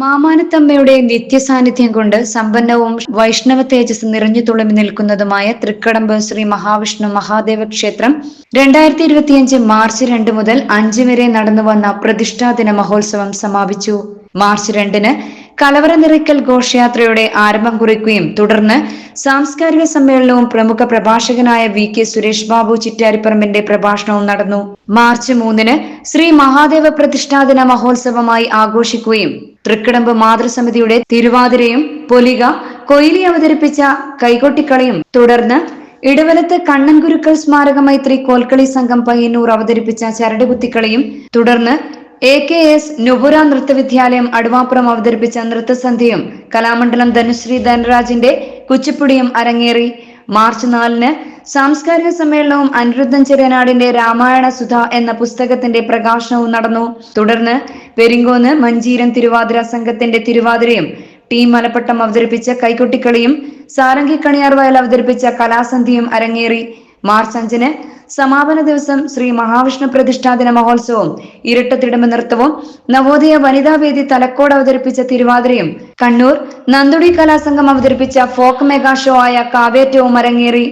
മാമാനത്തമ്മയുടെ നിത്യസാന്നിധ്യം കൊണ്ട് സമ്പന്നവും വൈഷ്ണവ തേജസ് നിറഞ്ഞു തുളുമ്പി നിൽക്കുന്നതുമായ തൃക്കടമ്പ് ശ്രീ മഹാവിഷ്ണു മഹാദേവ ക്ഷേത്രം രണ്ടായിരത്തി ഇരുപത്തിയഞ്ച് മാർച്ച് രണ്ട് മുതൽ അഞ്ച് വരെ നടന്നു വന്ന പ്രതിഷ്ഠാദിന മഹോത്സവം സമാപിച്ചു. മാർച്ച് രണ്ടിന് കലവറ നിറയ്ക്കൽ ഘോഷയാത്രയുടെ ആരംഭം കുറിക്കുകയും തുടർന്ന് സാംസ്കാരിക സമ്മേളനവും പ്രമുഖ പ്രഭാഷകനായ വി കെ സുരേഷ് ബാബു ചിറ്റാരിപ്പറമ്പിന്റെ പ്രഭാഷണവും നടന്നു. മാർച്ച് മൂന്നിന് ശ്രീ മഹാദേവ പ്രതിഷ്ഠാ ദിന മഹോത്സവമായി ആഘോഷിക്കുകയും തൃക്കടമ്പ് മാതൃസമിതിയുടെ തിരുവാതിരയും പൊലിക കൊയിലി അവതരിപ്പിച്ച കൈകൊട്ടിക്കളിയും തുടർന്ന് ഇടവലത്ത് കണ്ണൻ ഗുരുക്കൾ സ്മാരക മൈത്രി കോൽക്കളി സംഘം പയ്യന്നൂർ അവതരിപ്പിച്ച ചരടുകുത്തിക്കളിയും തുടർന്ന് എ കെ എസ് നുപുര നൃത്തവിദ്യാലയം അടുവാപ്പുറം അവതരിപ്പിച്ച നൃത്തസന്ധ്യയും കലാമണ്ഡലം ധനുശ്രീ ധനരാജിന്റെ കുച്ചിപ്പുടിയും അരങ്ങേറി. മാർച്ച് നാലിന് സാംസ്കാരിക സമ്മേളനവും അനിരുദ്ധൻ ചെറിയനാടിന്റെ രാമായണ സുധ എന്ന പുസ്തകത്തിന്റെ പ്രകാശനവും നടന്നു. തുടർന്ന് പെരിങ്കോന്ന് മഞ്ചീരം തിരുവാതിര സംഘത്തിന്റെ തിരുവാതിരയും ടി മലപ്പട്ടം അവതരിപ്പിച്ച കൈകൊട്ടിക്കളിയും സാരംഗി കണിയാർ വയൽ അവതരിപ്പിച്ച കലാസന്ധിയും അരങ്ങേറി. മാർച്ച് അഞ്ചിന് സമാപന ദിവസം ശ്രീ മഹാവിഷ്ണു പ്രതിഷ്ഠാദിന മഹോത്സവവും ഇരട്ടത്തിടമ്പ നൃത്തവും നവോദയ വനിതാവേദി തലക്കോട് അവതരിപ്പിച്ച തിരുവാതിരയും കണ്ണൂർ നന്ദുടി കലാസംഘം അവതരിപ്പിച്ച ഫോക്ക് മെഗാ ഷോ ആയ കാവേറ്റവും അരങ്ങേറി.